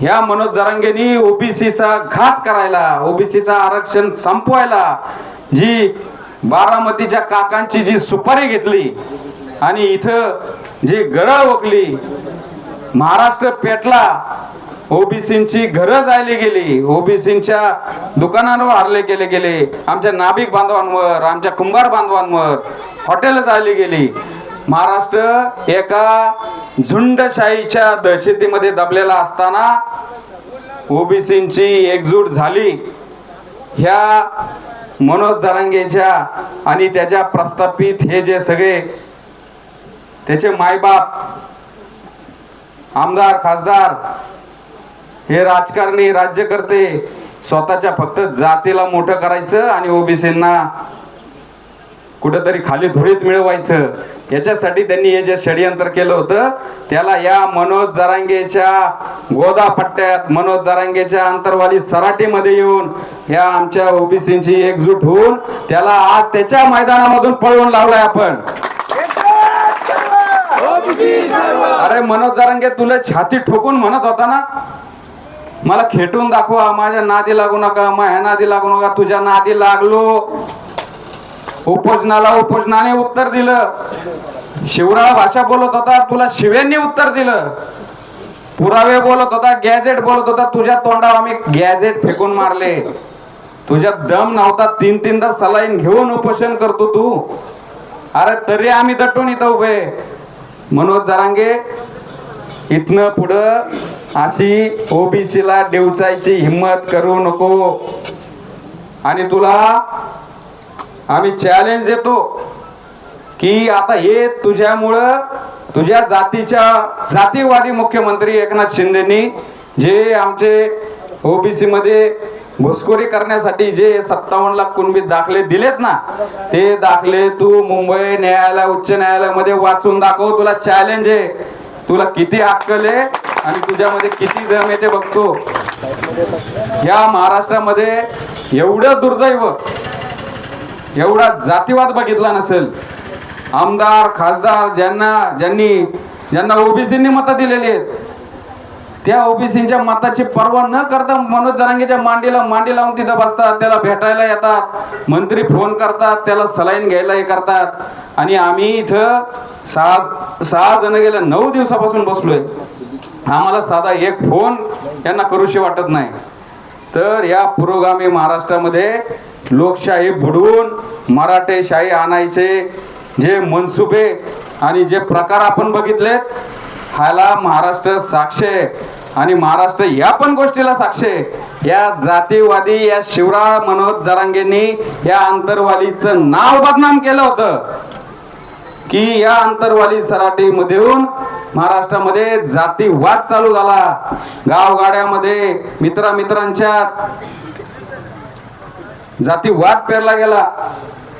ह्या मनोज जरांगेनी ओबीसीचा घात करायला ओबीसीचा आरक्षण संपवायला जी बारामतीच्या काकांची जी सुपारी घेतली आणि इथं जी गरळ ओकली महाराष्ट्र पेटला ओबीसींची घरं जायली गेली ओबीसींच्या दुकानांवर हरले केले गेले आमच्या नाभिक बांधवांवर आमच्या कुंभार बांधवांवर हॉटेल जायली गेली. महाराष्ट्र एका झुंडशाहीच्या दहशतीमध्ये दबलेला असताना ओबीसींची एकजूट झाली. ह्या मनोज जरांगेच्या आणि त्याच्या प्रस्थापित हे जे सगळे त्याचे मायबाप आमदार खासदार हे राजकारणी राज्यकर्ते स्वतःच्या फक्त जातीला मोठं करायचं आणि ओबीसींना कुठेतरी खाली धुळीत मिळवायचं. याच्यासाठी त्यांनी हे जे षडयंत्र केलं होतं त्याला या मनोज जरांगेच्या गोदा पट्ट्यात मनोज जरांगेच्या अंतरवाली सराटीमध्ये येऊन या आमच्या ओबीसींची एकजूट होऊन त्याला आज त्याच्या मैदानामधून पळवून लावलाय आपण. अरे मनोज जरांगे तुला छाती ठोकून म्हणत होता ना? मला खेटून दाखवा माझ्या नादी लागू नका माझ्या नादी लागू नका तुझ्या नादी लागलो. उपोषणाला उपोषणाने उत्तर दिलं. शिवराळ भाषा बोलत होता तुला शिव्यांनी उत्तर दिलं. पुरावे बोलत होता गॅझेट बोलत होता तुझ्या तोंडावर आम्ही गॅजेट फेकून मारले. तुझ्या दम नव्हता तीन तीनदा सलाईन घेऊन उपोषण करतो तू. अरे तरी आम्ही दटून इथं उभे. मनोज जरांगे इथनं पुढं अशी ओबीसीला डेवचायची हिंमत करू नको. आणि तुला आम्ही चॅलेंज देतो की आता हे तुझ्यामुळं तुझ्या जातीच्या जातीवादी मुख्यमंत्री एकनाथ शिंदेनी जे आमचे ओबीसी मध्ये घुसखोरी करण्यासाठी जे सत्तावन्न लाख कुणबी दाखले दिलेत ना ते दाखले तू मुंबई न्यायालय उच्च न्यायालयामध्ये वाचून दाखव तुला चॅलेंज आहे. तुला किती अक्कल आहे आणि तुझ्यामध्ये किती जम येते बघतो. या महाराष्ट्रामध्ये एवढं दुर्दैव एवढा जातीवाद बघितला नसेल. आमदार खासदार ज्यांना ज्यांनी ज्यांना ओबीसींनी मतं दिलेली आहेत त्या ओबीसींच्या मताची पर्वा न करता मनोज जरांगेच्या मांडीला मांडी लावून तिथं बसतात त्याला भेटायला येतात मंत्री फोन करतात त्याला सलाईन घ्यायला हे करतात. आणि आम्ही इथं सहा सहा जण गेल्या नऊ दिवसापासून बसलोय. आम्हाला साधा एक फोन यांना करूशी वाटत नाही. तर या पुरोगामी महाराष्ट्रामध्ये लोकशाही बुडवून मराठेशाही आणायचे. जे मनसुबे आणि जे प्रकार आपण बघितलेत ह्याला महाराष्ट्र साक्ष आहे आणि महाराष्ट्र या पण गोष्टीला साक्ष आहे या जातीवादी या शिवराळ मनोज जरांगेंनी या अंतरवालीचं नाव बदनाम केलं होतं. की या अंतरवाली सराटीमधून महाराष्ट्रामध्ये जातीवाद चालू झाला. गावगाड्यामध्ये मित्रामित्रांच्यात जातीवाद पेरला गेला.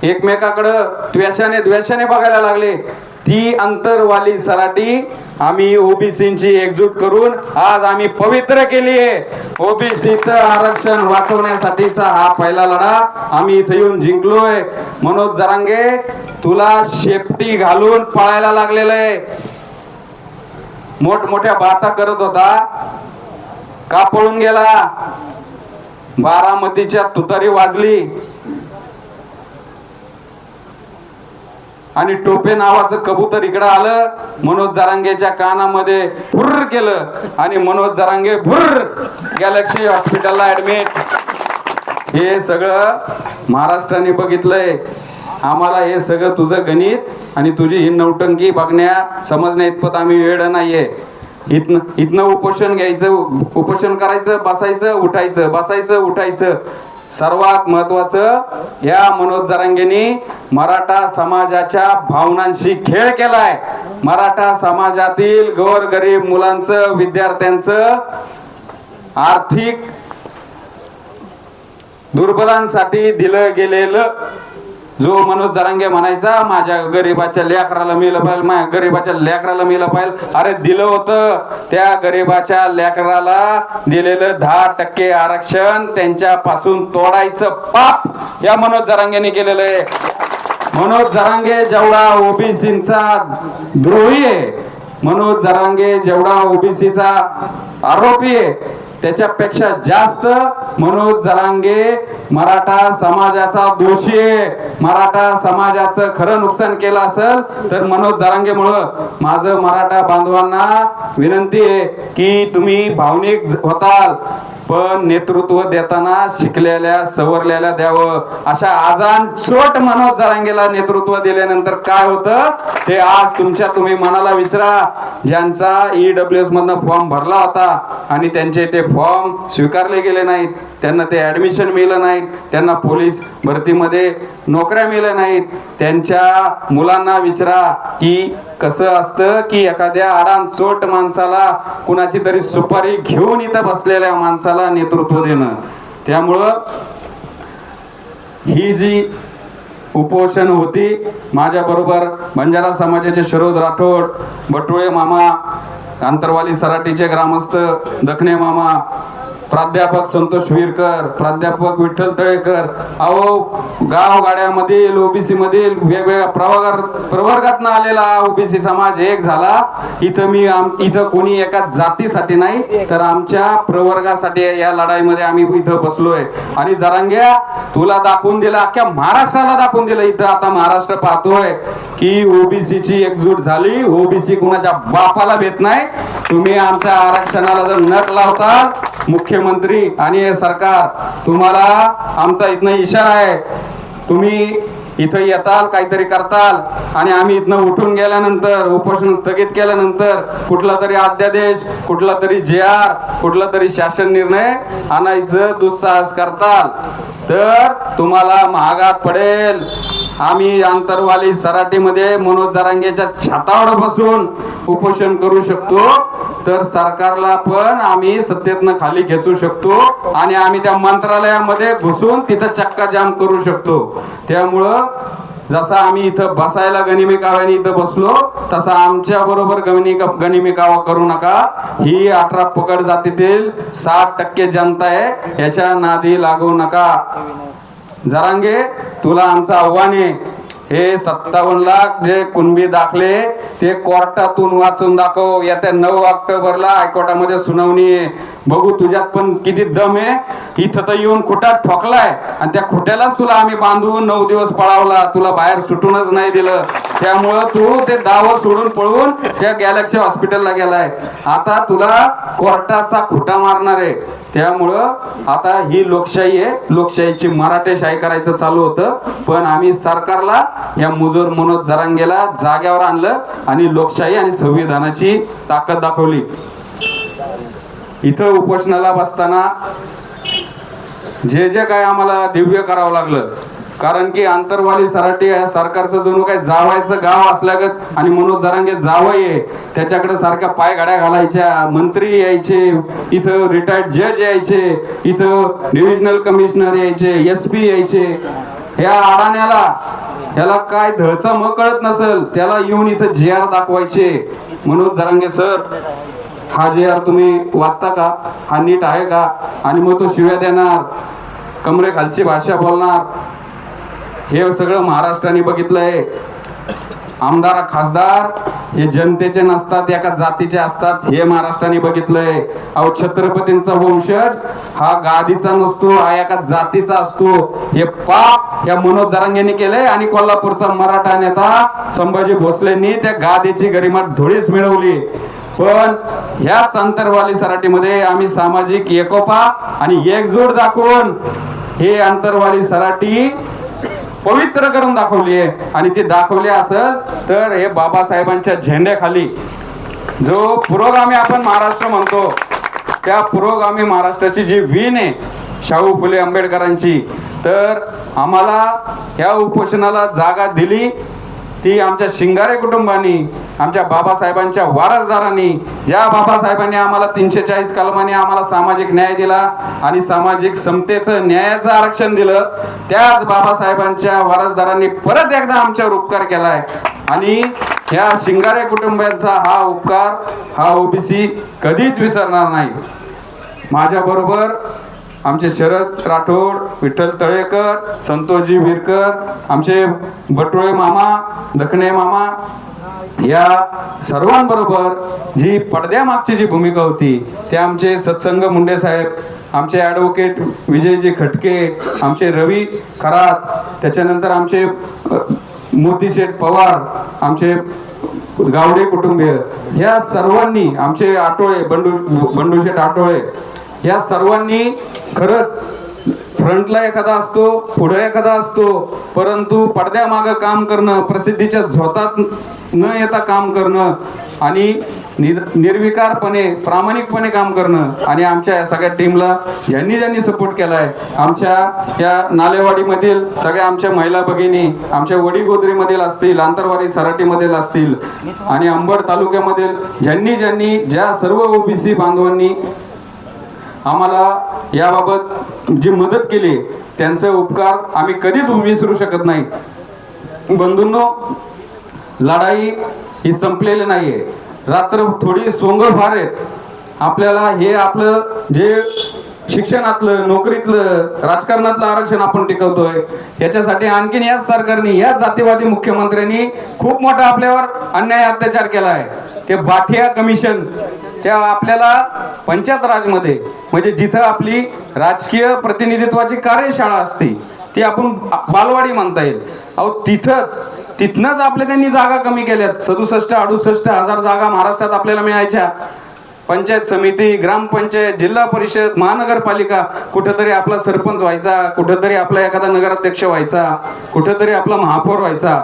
एकमेकाकडं द्वेषाने द्वेषाने बघायला लागले. ती अंतरवाली सराटी आम्ही ओबीसीची एकजूट करून आज आम्ही पवित्र केली आहे. ओबीसीचं आरक्षण वाचवण्यासाठीचा हा पहिला लढा आम्ही इथे येऊन जिंकलोय. मनोज जरांगे तुला शेपटी घालून पळायला लागलेलं आहे. मोठमोठ्या बाता करत होता. का पळून गेला? बारामतीच्या तुतारी वाजली. आणि टोपे नावाचं कबूतर इकडं आलं. मनोज जरांगेच्या कानामध्ये भुर्र केलं. आणि मनोज जरांगे भुर्र गॅलेक्सी हॉस्पिटलला ऍडमिट हे सगळं महाराष्ट्राने बघितलंय. आम्हाला हे सगळं तुझं गणित आणि तुझी ही नौटंकी बघण्या समजण्या इतपत आम्ही वेळ नाहीये. इथनं इथनं उपोषण घ्यायचं उपोषण करायचं बसायचं उठायचं बसायचं उठायचं. सर्वात महत्वाचं या मनोज जरांगेनी मराठा समाजाच्या भावनांशी खेळ केलाय. मराठा समाजातील गोरगरीब मुलांचं विद्यार्थ्यांचं आर्थिक दुर्बलांसाठी दिलं गेलेलं जो मनोज जरांगे म्हणायचा माझ्या गरीबाच्या लेकराला मिळलं पाहिजे माझ्या गरीबाच्या लेकराला मिळलं पाहिजे अरे दिलं होतं. त्या गरीबाच्या लेकराला दिलेलं दहा टक्के आरक्षण त्यांच्यापासून तोडायचं पाप या मनोज जरांगेने केलेलं आहे. मनोज जरांगे जेवढा ओबीसीचा द्रोही आहे मनोज जरांगे जेवढा ओबीसीचा आरोपी आहे त्याच्यापेक्षा जास्त मनोज जरांगे मराठा समाजाचा दोषी आहे. मराठा समाजाचं खरं नुकसान केलं असेल तर मनोज जरांगेमुळं माझं मराठा बांधवांना विनंती आहे की तुम्ही भावनिक होताल. पण नेतृत्व देताना शिकलेल्या सवरलेल्या द्यावं. अशा आजान चोट मनोज जरांगेला नेतृत्व दिल्यानंतर काय होतं? ते आज तुमच्या तुम्ही मनाला विसरा. ज्यांचा ईडब्ल्यू एस मधनं फॉर्म भरला होता आणि त्यांचे ते फॉर्म स्वीकारले गेले नाहीत. त्यांना ते ऍडमिशन मिळलं नाहीत. त्यांना पोलीस भरतीमध्ये नोकऱ्या मिळल्या नाहीत. त्यांच्या मुलांना विचारा की कसं असतं की एखाद्या आडान चोट माणसाला कुणाची तरी सुपारी घेऊन इथं बसलेल्या माणसाला नेतृत्व देणं. त्यामुळं ही जी उपोषण होती माझ्या बरोबर बंजारा समाजाचे शरोद राठोड बटुळे मामा आंतरवाली सराटीचे ग्रामस्थ दखणे मामा प्राध्यापक संतोष वीरकर प्राध्यापक विठ्ठल तळेकर अहो गाव गाड्यामधील ओबीसी मधील वेगवेगळ्या प्रवर्गात प्रवर्गात आलेला ओबीसी समाज एक झाला. इथं मी इथं कोणी एका जातीसाठी नाही तर आमच्या प्रवर्गासाठी या लढाईमध्ये आम्ही इथं बसलोय. आणि जरांग्या तुला दाखवून दिलं अख्ख्या महाराष्ट्राला दाखवून दिलं इथं आता महाराष्ट्र पाहतोय की ओबीसी ची एकजूट झाली. ओबीसी कुणाच्या बापाला भेट नाही. तुम्ही आमच्या आरक्षणाला जर नक लावताल मुख्यमंत्री आणि हे सरकार तुम्हाला आमचा इथनं इशारा आहे. तुम्ही इथं येताल काहीतरी करताल. आणि आम्ही इथनं उठून गेल्यानंतर उपोषण स्थगित केल्यानंतर कुठला तरी अध्यादेश कुठला तरी जे आर कुठला तरी शासन निर्णय आणायचं दुस्साहस करताल. तर तुम्हाला महागात पडेल. आम्ही आंतरवाली सराटीमध्ये मनोज जरांगेच्या छातावर बसून उपोषण करू शकतो. तर सरकारला पण आम्ही सत्तेतनं खाली खेचू शकतो आणि आम्ही त्या मंत्रालयामध्ये घुसून तिथं चक्का जाम करू शकतो. त्यामुळं जसा आम्ही इथं बसायला गणिमिकाव्याने इथं बसलो तसा आमच्या बरोबर गनिमी गनिमी करू नका. ही अठरा पकड जातीतील साठ टक्के जनता आहे याच्या नादी लागू नका. जरांगे तुला आमचं आव्हान आहे. हे सत्तावन्न लाख जे कुणबी दाखले ते कोर्टातून वाचून दाखव. येत्या नऊ ऑक्टोबरला हायकोर्टामध्ये सुनावणी आहे. बघू तुझ्यात पण किती दम आहे. इथं तर येऊन खुटात ठोकलाय. आणि त्या खुट्यालाच तुला आम्ही बांधून नऊ दिवस पळावला. तुला बाहेर सुटूनच नाही दिलं. त्यामुळं तू ते दाव सोडून पळून त्या गॅलेक्सी हॉस्पिटलला गेलाय. आता तुला कोर्टाचा खुटा मारणार आहे. त्यामुळं आता ही लोकशाही आहे. लोकशाहीची मराठेशाही करायचं चालू होतं. पण आम्ही सरकारला या मुजोर मनोज जरांगेला जाग्यावर आणलं आणि लोकशाही आणि संविधानाची ताकद दाखवली. इथं उपोषणाला बसताना जे जे काय आम्हाला दिव्य करावं लागलं कारण की आंतरवाली सराटी या सरकारचं जणू काय जावायचं गाव असल्यागत आणि मनोज जरांगे जावई आहे त्याच्याकडे सारख्या पाय गाड्या घालायच्या मंत्री यायचे इथं रिटायर्ड जज यायचे इथं डिव्हिजनल कमिशनर यायचे एस पी यायचे. ह्या आडाण्याला ह्याला काय धचा म कळत नसेल त्याला येऊन इथं जे आर दाखवायचे. मनोज जरांगे सर हा जे आर तुम्ही वाचता का? हा नीट आहे का? आणि मग तो शिव्या देणार कमरे खालची भाषा बोलणार. हे सगळं महाराष्ट्राने बघितलंय. आमदार खासदार हे जनतेचे नसतात एका जातीचे असतात हे महाराष्ट्राने बघितलंय. अहो छत्रपतींचा वंशज हा गादीचा नसतो हा एका जातीचा असतो. हे पाप या मनोज जरांगेने केलंय आणि कोल्हापूरचा मराठा नेता संभाजी भोसलेंनी त्या गादीची गरिमाट धुळीच मिळवली. पण ह्याच आंतरवाली सराटीमध्ये आम्ही सामाजिक एकोपा आणि एकजूट दाखवून हे आंतरवाली सराटी पवित्र करून दाखवली आहे. आणि ती दाखवली असेल तर हे बाबासाहेबांच्या झेंड्याखाली जो पुरोगामी आपण महाराष्ट्र म्हणतो त्या पुरोगामी महाराष्ट्राची जी वीण आहे शाहू फुले आंबेडकरांची तर आम्हाला या उपोषणाला जागा दिली. ती आमच्या शिंगारे कुटुंबानी आमच्या बाबासाहेबांच्या वारसदारांनी ज्या बाबासाहेबांनी आम्हाला तीनशे चाळीस कलमाने आम्हाला सामाजिक न्याय दिला आणि सामाजिक समतेचं न्यायाचं आरक्षण दिलं त्याच बाबासाहेबांच्या वारसदारांनी परत एकदा आमच्यावर उपकार केलाय. आणि ह्या शिंगारे कुटुंबांचा हा उपकार हा ओबीसी कधीच विसरणार नाही. माझ्याबरोबर आमचे शरद राठोड विठ्ठल तळेकर संतोषजी विरकर आमचे बटुळे मामा दखणे मामा या सर्वांबरोबर जी पडद्यामागची जी भूमिका होती ते आमचे सत्संग मुंडे साहेब आमचे ॲडव्होकेट विजयजी खटके आमचे रवी खरात त्याच्यानंतर आमचे मोती मोतीशेठ पवार आमचे गावडे कुटुंबीय या सर्वांनी आमचे आटोळे बंडू बंडूशेठ आटोळे या सर्वांनी खरंच फ्रंटला एखादा असतो पुढे एखादा असतो परंतु पडद्यामागं काम करणं प्रसिद्धीच्या झोतात न येता काम करणं आणि निर निर्विकारपणे प्रामाणिकपणे काम करणं आणि आमच्या या सगळ्या टीमला ज्यांनी ज्यांनी सपोर्ट केलाय आमच्या या नालेवाडीमधील सगळ्या आमच्या महिला भगिनी आमच्या वडीगोदरीमधील असतील आंतरवाडी सराटीमधील असतील आणि अंबड तालुक्यामधील ज्यांनी ज्यांनी ज्या सर्व ओबीसी बांधवांनी आम्हाला याबाबत जी मदत केली त्यांचे उपकार आम्ही कधीच विसरू शकत नाही. बंधूंनो लढाई ही संपलेली नाही आहे रात्र थोडी सोंग फार आहेत. आपल्याला हे आपलं जे शिक्षणातलं नोकरीतलं राजकारणातलं आरक्षण आपण टिकवतोय. याच्यासाठी आणखीन याच सरकारने याच जातीवादी मुख्यमंत्र्यांनी खूप मोठा आपल्यावर अन्याय अत्याचार केला आहे. ते बाठिया कमिशन त्या आपल्याला पंचायत राजमध्ये म्हणजे जिथं आपली राजकीय प्रतिनिधित्वाची कार्यशाळा असते ती आपण बालवाडी म्हणता येईल. अहो तिथंच तिथनच आपल्या त्यांनी जागा कमी केल्यात. सदुसष्ट अडुसष्ट हजार जागा महाराष्ट्रात आपल्याला मिळायच्या. पंचायत समिती ग्रामपंचायत जिल्हा परिषद महानगरपालिका कुठेतरी आपला सरपंच व्हायचा कुठेतरी आपला एखादा नगराध्यक्ष व्हायचा कुठेतरी आपला महापौर व्हायचा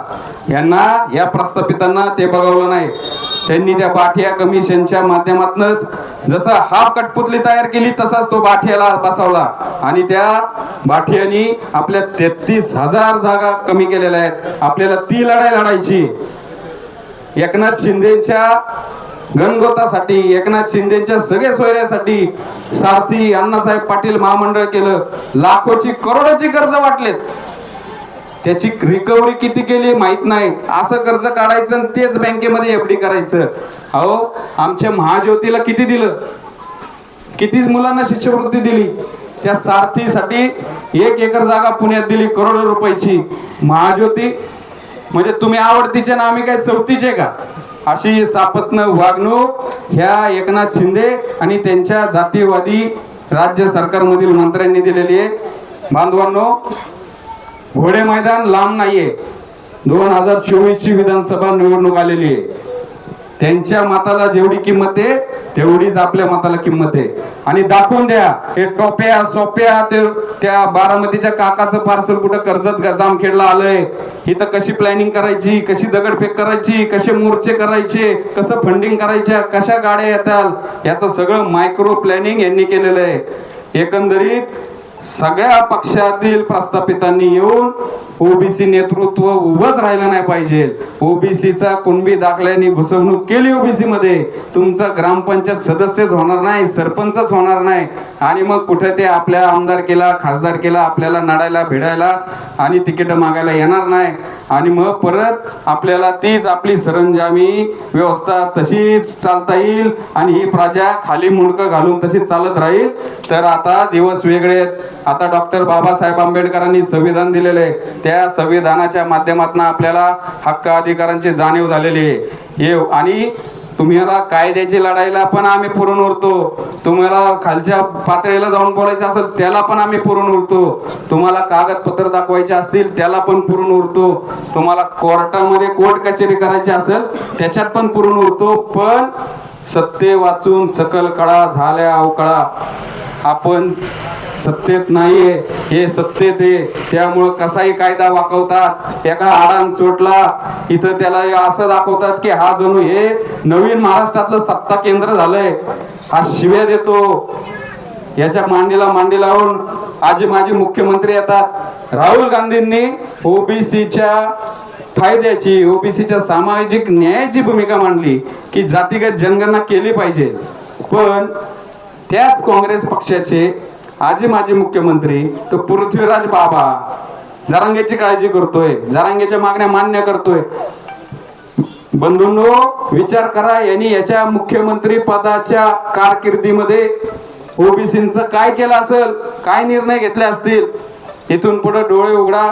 यांना या प्रस्थापितांना ते बघावलं नाही. त्यांनी त्या बाठिया कमिशनच्या माध्यमातूनच जसा हाफ कटपुतली तयार केली तसाच तो बाठियाला बसवला. आणि त्या बाठियानी आपल्या तेहतीस हजार जागा कमी केलेल्या आहेत. आपल्याला ती लढाई लढायची. एकनाथ शिंदेच्या गणगोतासाठी एकनाथ शिंदेच्या सगळ्या सोयऱ्यासाठी सारथी अण्णासाहेब पाटील महामंडळ केलं. लाखोची करोडोची कर्ज वाटलेत. त्याची रिकव्हरी किती केली माहीत नाही. असं कर्ज काढायचं आणि तेच बँकेमध्ये एफ डी करायचं. अहो आमच्या महाज्योतीला किती दिलं? किती मुलांना शिष्यवृत्ती दिली? त्या सारथीसाठी एक एकर जागा पुण्यात दिली करोडो रुपयाची. महाज्योती म्हणजे तुम्ही आवडतीचे ना आम्ही काय चौथीचे का? अशी सापत्न वागणूक ह्या एकनाथ शिंदे आणि त्यांच्या जातीयवादी राज्य सरकारमधील मंत्र्यांनी दिलेली आहे. बांधवांनो घोडे मैदान लांब नाहीये. दोन हजार चोवीस ची विधानसभा निवडणूक आलेली आहे. त्यांच्या मताला जेवढी किंमत आहे तेवढीच आपल्या मताला किंमत आहे. आणि दाखवून द्या हे टोप्या सोप्या ते त्या बारामतीच्या काकाचं पार्सल कुठं कर्जत जामखेडला आलंय. इथं कशी प्लॅनिंग करायची कशी दगडफेक करायची कसे मोर्चे करायचे कसं फंडिंग करायच्या कशा गाड्या येतात याचं सगळं मायक्रो प्लॅनिंग यांनी केलेलं आहे. एकंदरीत सगळ्या पक्षातील प्रस्थापितांनी येऊन ओबीसी नेतृत्व उभंच राहिलं नाही पाहिजे. ओबीसीचा कुणबी दाखल्याने घुसवणूक केली ओबीसी मध्ये. तुमचा ग्रामपंचायत सदस्यच होणार नाही सरपंचच होणार नाही. आणि मग कुठे ते आपल्या आमदार केला खासदार केला आपल्याला नडायला भिडायला आणि तिकीट मागायला येणार नाही. आणि मग परत आपल्याला तीच आपली सरंजामी व्यवस्था तशीच चालता येईल आणि ही प्रजा खाली मुंडकं घालून तशीच चालत राहील. तर आता दिवस वेगळे आहेत. आता डॉक्टर बाबासाहेब आंबेडकरांनी संविधान दिलेले आहे. त्या संविधानाच्या माध्यमातून आपल्याला हक्क अधिकारांची जाणीव झालेली आहे. हे आणि तुम्हाला कायद्याची लढाईला पण आम्ही पुरून उरतो. तुम्हाला खालच्या पातळीला जाऊन बोलायचं असेल त्याला पण आम्ही पुरून उरतो. तुम्हाला कागदपत्र दाखवायचे असतील त्याला पण पुरून उरतो. तुम्हाला कोर्टामध्ये कोर्ट कचेरी करायची असेल त्याच्यात पण पुरून उरतो. पण सत्ते वाचून सकल कळा झाल्या अवकळा. आपण सत्तेत नाहीये हे सत्तेत आहे त्यामुळं कसाही कायदा वाकवतात एका आडान चोटला. इथं त्याला असं दाखवतात की हा जणू हे नवीन महाराष्ट्रातलं सत्ता केंद्र झालंय. हा शिव्या देतो. याच्या मांडीला मांडी लावून आजी माजी मुख्यमंत्री येतात. राहुल गांधींनी ओबीसीच्या फायद्याची ओबीसीच्या सामाजिक न्यायाची भूमिका मांडली की जातीगत जनगणना केली पाहिजे. पण त्याच काँग्रेस पक्षाचे आजी माजी मुख्यमंत्री तो पृथ्वीराज बाबा जरांगेची काळजी करतोय जरांगेच्या मागण्या मान्य करतोय. बंधूंनो विचार करा यांनी याच्या मुख्यमंत्री पदाच्या कारकिर्दीमध्ये ओबीसींचं काय केलं असेल काय निर्णय घेतले असतील इथून पुढे डोळे उघडा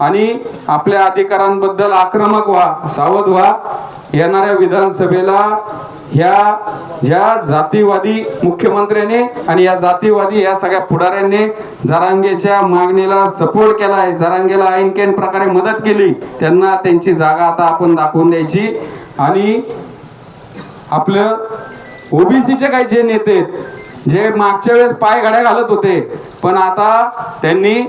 आणि आपल्या अधिकारांबद्दल आक्रमक व्हा सावध व्हा. येणाऱ्या विधानसभेला ह्या ज्या जातीवादी मुख्यमंत्र्याने आणि या जातीवादी या सगळ्या पुढाऱ्यांनी जरांगेच्या मागणीला सपोर्ट केला आहे जरांगेला ऐनकेन प्रकारे मदत केली त्यांना त्यांची जागा आता आपण दाखवून द्यायची. आणि आपलं ओबीसीचे काही जे नेते जे मागच्या वेळेस पाय घड्या घालत होते पण आता त्यांनी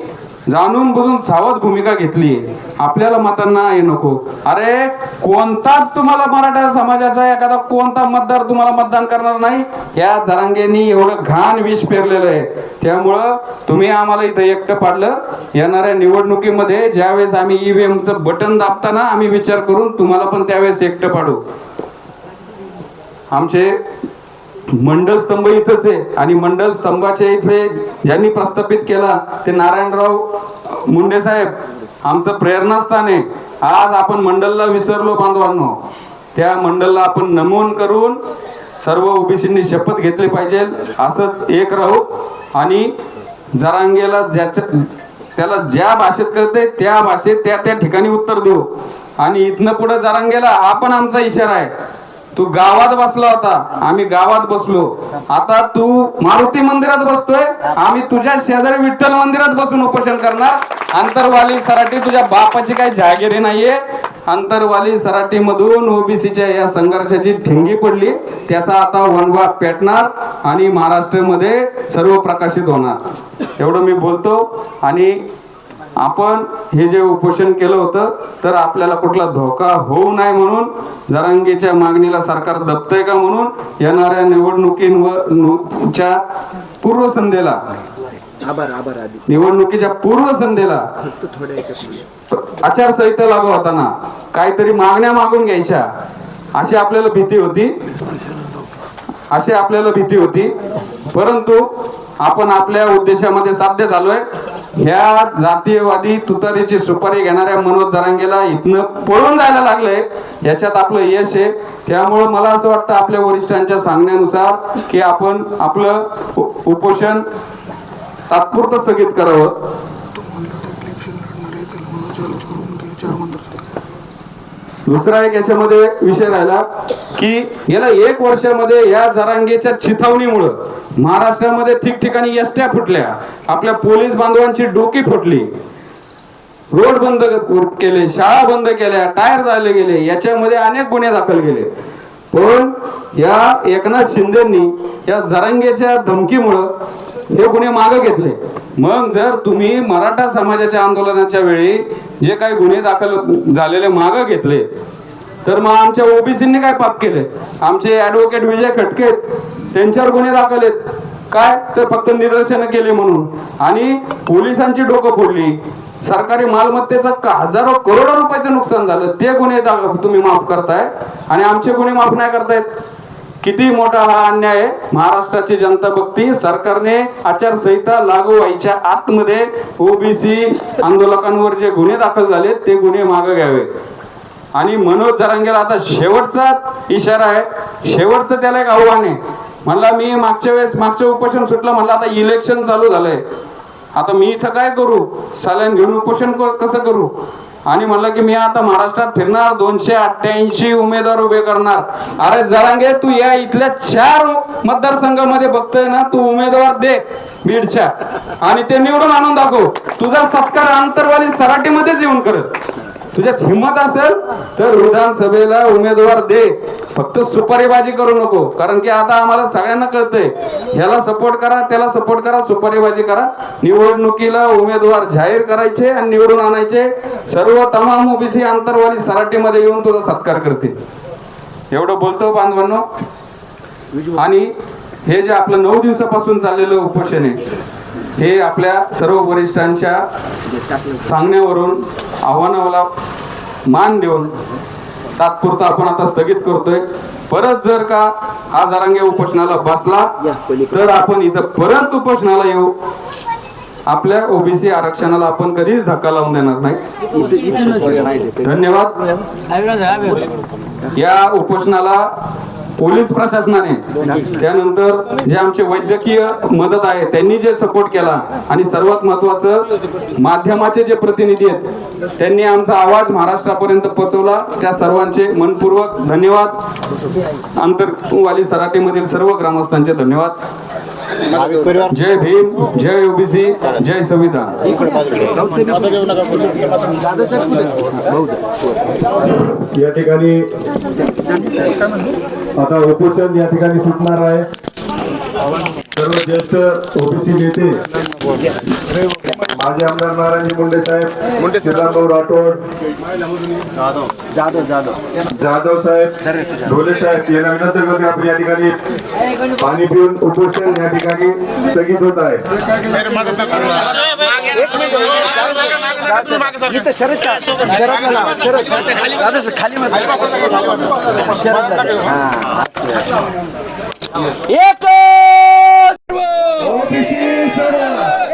जाणून बुजून सावध भूमिका घेतली. आपल्याला मतांना हे नको. अरे कोणताच तुम्हाला मराठा समाजाचा एखादा कोणता मतदार तुम्हाला मतदान करणार नाही या जरांगेंनी एवढं घाण विष पेरलेलं आहे. त्यामुळं तुम्ही आम्हाला इथं एकटं पाडलं. येणाऱ्या निवडणुकीमध्ये ज्यावेळेस आम्ही ईव्हीएमचं बटन दाबताना आम्ही विचार करून तुम्हाला पण त्यावेळेस एकटं पाडू. आमचे मंडल स्तंभ इथंच आहे. आणि मंडल स्तंभाच्या इथले ज्यांनी प्रस्थापित केला ते नारायणराव मुंडे साहेब. आमचं प्रेरणास्थान आहे. आज आपण मंडलला विसरलो बांधवांनो. त्या मंडलला आपण नमून करून सर्व ओबीसींनी शपथ घेतली पाहिजे. असंच एक राहू. आणि जरांगेला ज्याच्या त्याला ज्या भाषेत कळते त्या भाषेत त्या त्या ठिकाणी उत्तर देऊ. आणि इथनं पुढे जरांगेला हा पण आमचा इशारा आहे. तू गावात बसला होता. आम्ही गावात बसलो. आता तू मारुती मंदिरात बसतोय. आम्ही तुझ्या शेजारी विठ्ठल मंदिरात बसून उपोषण करणार. अंतरवाली सराठी तुझ्या बापाची काही जहागिरी नाहीये. अंतरवाली सराठी मधून ओबीसीच्या या संघर्षाची ठिंगी पडली. त्याचा आता वनवा पेटणार आणि महाराष्ट्रामध्ये सर्व प्रकाशित होणार. एवढं मी बोलतो. आणि आपण हे जे उपोषण केलं होतं तर आपल्याला कुठला धोका होऊ नये म्हणून जरांगेच्या मागणीला सरकार दबतंय का म्हणून येणाऱ्या निवडणुकींच्या पूर्वसंध्येला निवडणुकीच्या पूर्वसंध्येला आचारसंहिता लागू होताना काहीतरी मागण्या मागून घ्यायच्या अशी आपल्याला भीती होती. अशी आपल्याला भीती होती. परंतु आपण आपल्या उद्देशामध्ये साध्य झालोय. ह्या जातीयवादी तुतारीची सुपारी घेणाऱ्या मनोज जरांगेला इथनं पळून जायला लागलंय. याच्यात आपलं यश आहे. त्यामुळं मला असं वाटतं आपल्या वरिष्ठांच्या सांगण्यानुसार की आपण आपलं उपोषण तात्पुरतं स्थगित करावं. दुसरा एक याच्यामध्ये विषय राहिला की गेल्या एक वर्षामध्ये या जरांगेच्या चिथावणीमुळं महाराष्ट्रामध्ये ठिकठिकाणी एसट्या फुटल्या. आपल्या पोलीस बांधवांची डोकी फुटली. रोड बंद केले शाळा बंद केल्या टायर जाळले गेले याच्यामध्ये अनेक गुन्हे दाखल केले. पण या एकनाथ शिंदेनी या जरांगेच्या धमकीमुळं हे गुन्हे मागे घेतले. मग जर तुम्ही मराठा समाजाच्या आंदोलनाच्या वेळी जे काही गुन्हे दाखल झालेले मागे घेतले तर मग आमच्या ओबीसींनी काय पाप केले? आमचे ऍडव्होकेट विजय खटके त्यांच्यावर गुन्हे दाखल आहेत. काय? तर फक्त निदर्शनं केली म्हणून. आणि पोलिसांची डोकं फोडली. सरकारी मालमत्तेचं हजारो करोडो रुपयाचं नुकसान झालं. ते गुन्हे तुम्ही माफ करताय आणि आमचे गुन्हे माफ नाही करतायत. किती मोठा हा अन्याय आहे? महाराष्ट्राची जनता बघती सरकारने आचारसंहिता लागू व्हायच्या आतमध्ये ओबीसी आंदोलकांवर जे गुन्हे दाखल झाले ते गुन्हे मागे घ्यावे. आणि मनोज जरांगेला आता शेवटचा इशारा आहे. शेवटचं त्याला एक आव्हान आहे. म्हणला मी मागच्या वेळेस मागचं उपोषण सुटलं म्हणलं आता इलेक्शन चालू झालंय. आता मी इथं काय करू? साल्यान घेऊन उपोषण क- कसं करू? आणि म्हणलं की मी आता महाराष्ट्रात फिरणार दोनशे अठ्ठ्याऐंशी उमेदवार उभे करणार. अरे जरांगे तू या इथल्या चार मतदारसंघामध्ये बघतोय ना तू उमेदवार दे बीडच्या. आणि ते निवडून आणून दाखव. तुझा सत्कार आंतरवाली सराटीमध्येच येऊन करत. तुझ्यात हिंमत असेल तर विधानसभेला उमेदवार दे. फक्त सुपारीबाजी करू नको. कारण की आता आम्हाला सगळ्यांना कळतंय. ह्याला सपोर्ट करा त्याला सपोर्ट करा सुपारीबाजी करा. निवडणुकीला उमेदवार जाहीर करायचे आणि निवडून आणायचे. सर्व तमाम ओबीसी आंतरवाली सराटीमध्ये येऊन तुझा सत्कार करतील. एवढं बोलतो बांधवांनो. आणि हे जे आपलं नऊ दिवसापासून चाललेलं उपोषण आहे हे आपल्या सर्व वरिष्ठांच्या सांगण्यावरून आव्हानाला मान देऊन तात्पुरता आपण आता स्थगित करतोय. परत जर का हा जरांगे उपोषणाला बसला तर आपण इथं परत उपोषणाला येऊ. आपल्या ओबीसी आरक्षणाला आपण कधीच धक्का लावून देणार नाही. धन्यवाद. या उपोषणाला पोलीस प्रशासनाने. त्यानंतर जे आमचे वैद्यकीय मदत आहे त्यांनी जे सपोर्ट केला आणि सर्वात महत्वाचं माध्यमाचे जे प्रतिनिधी आहेत त्यांनी आमचा आवाज महाराष्ट्रापर्यंत पोहोचवला. त्या सर्वांचे मनपूर्वक धन्यवाद. आंतरवाली सराटेमधील सर्व ग्रामस्थांचे धन्यवाद. जय भीम जय ओबीसी जय संविधान. या ठिकाणी आता उपोषण या ठिकाणी सुटणार आहे. सर्व ज्येष्ठ ओबीसी नेते माजी आमदार नारायणजी मुंडे साहेब श्रीरामभाऊ राठोड जाधव. जाधव जाधव. साहेब ढोले साहेब यांना विनंती करतो की आपण या ठिकाणी पाणी पिऊन उपोषण या ठिकाणी स्थगित होत आहे. शरद शरद जाधव खाली मत शरदला हा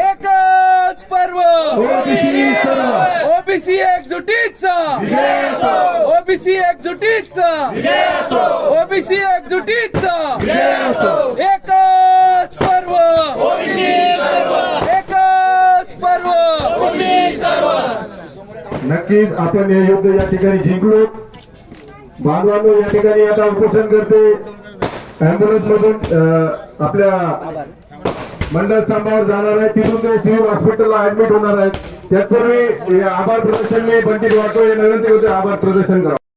एकच पर्व ओबीसी एकजुटीचा ओबीसी एकजुटीचा ओबीसी एकजुटीचा एकच पर्व एकच पर्व नक्कीच आपण हे युद्ध या ठिकाणी जिंकलो. बांधवांनो या ठिकाणी आता उपोषण करते. अँब्युलन्स मधून आपल्या मंडळ स्तंभावर जाणार आहे. तिथून ते सिव्हिल हॉस्पिटलला ऍडमिट होणार आहेत. त्यापूर्वी आभार प्रदर्शन मी बंटी वाटतो हे विनंती होते आभार प्रदर्शन करा